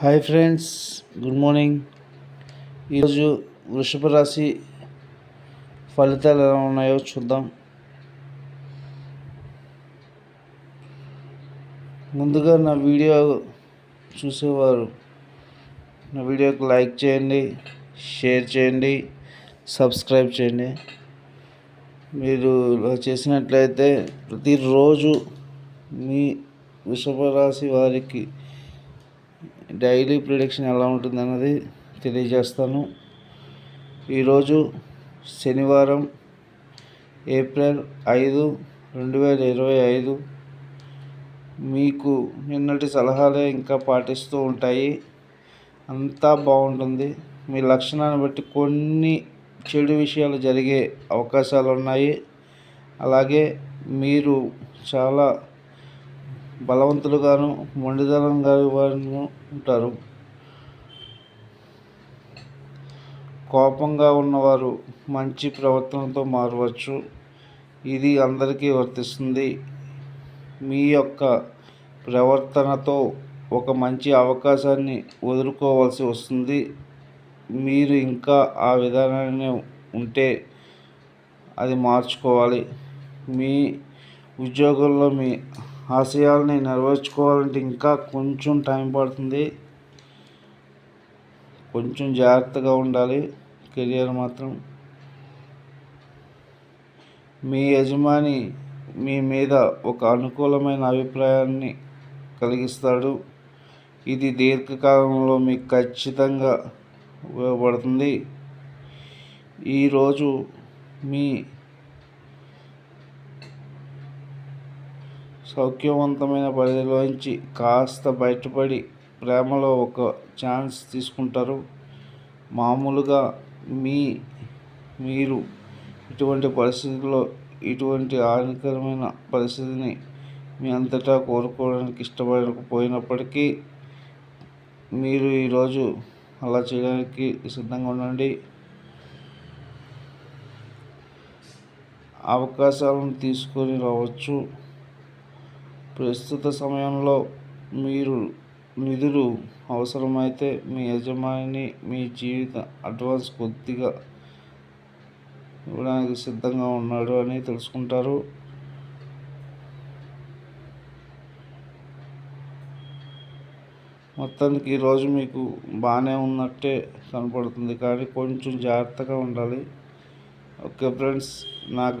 Hi friends good morning. ఈరోజు వృషభ రాశి ఫలితాలు ఎలా ఉన్నాయో చూద్దాం. ముందుగా నా వీడియో చూసేవారు నా వీడియోకి లైక్ చేయండి షేర్ చేయండి సబ్స్క్రైబ్ చేయండి. మీరు ఇలా చేసినట్లయితే ప్రతిరోజు మీ వృషభ రాశి వారికి డైలీ ప్రిడిక్షన్ ఎలా ఉంటుంది అన్నది తెలియజేస్తాను. ఈరోజు శనివారం ఏప్రిల్ ఐదు రెండు వేల ఇరవై ఐదు. మీకు నిన్నటి సలహాలే ఇంకా పాటిస్తూ ఉంటాయి. అంతా బాగుంటుంది. మీ లక్షణాన్ని బట్టి కొన్ని చెడు విషయాలు జరిగే అవకాశాలు ఉన్నాయి అలాగే మీరు చాలా బలవంతులుగాను మొండితనంగా వారు ఉంటారు. కోపంగా ఉన్నవారు మంచి ప్రవర్తనతో మారవచ్చు. ఇది అందరికీ వర్తిస్తుంది. మీ యొక్క ప్రవర్తనతో ఒక మంచి అవకాశాన్ని వదులుకోవాల్సి వస్తుంది. మీరు ఇంకా ఆ విధానాన్ని ఉంటే అది మార్చుకోవాలి. మీ ఉద్యోగంలో మీ ఆశయాల్ని నెరవేర్చుకోవాలంటే ఇంకా కొంచెం టైం పడుతుంది. కొంచెం జాగ్రత్తగా ఉండాలి. కెరియర్ మాత్రం. మీ యజమాని మీ మీద ఒక అనుకూలమైన అభిప్రాయాన్ని కలిగిస్తాడు. ఇది దీర్ఘకాలంలో మీకు ఖచ్చితంగా ఉపయోగపడుతుంది. ఈరోజు మీ సౌఖ్యవంతమైన పరిధిలోంచి కాస్త బయటపడి ప్రేమలో ఒక ఛాన్స్ తీసుకుంటారు. మామూలుగా మీ మీరు ఇటువంటి పరిస్థితుల్లో ఇటువంటి హానికరమైన పరిస్థితిని మీ అంతటా కోరుకోవడానికి ఇష్టపడకపోయినప్పటికీ మీరు ఈరోజు అలా చేయడానికి సిద్ధంగా ఉండండి. అవకాశాలను తీసుకొని రావచ్చు. ప్రస్తుత సమయంలో మీరు నిధులు అవసరమైతే మీ యజమాని మీ జీవిత అడ్వాన్స్ కొద్దిగా ఇవ్వడానికి సిద్ధంగా ఉన్నాడు అని తెలుసుకుంటారు. మొత్తానికి ఈరోజు మీకు బాగానే ఉన్నట్టే కనపడుతుంది కానీ కొంచెం జాగ్రత్తగా ఉండాలి. ఓకే ఫ్రెండ్స్ నాకు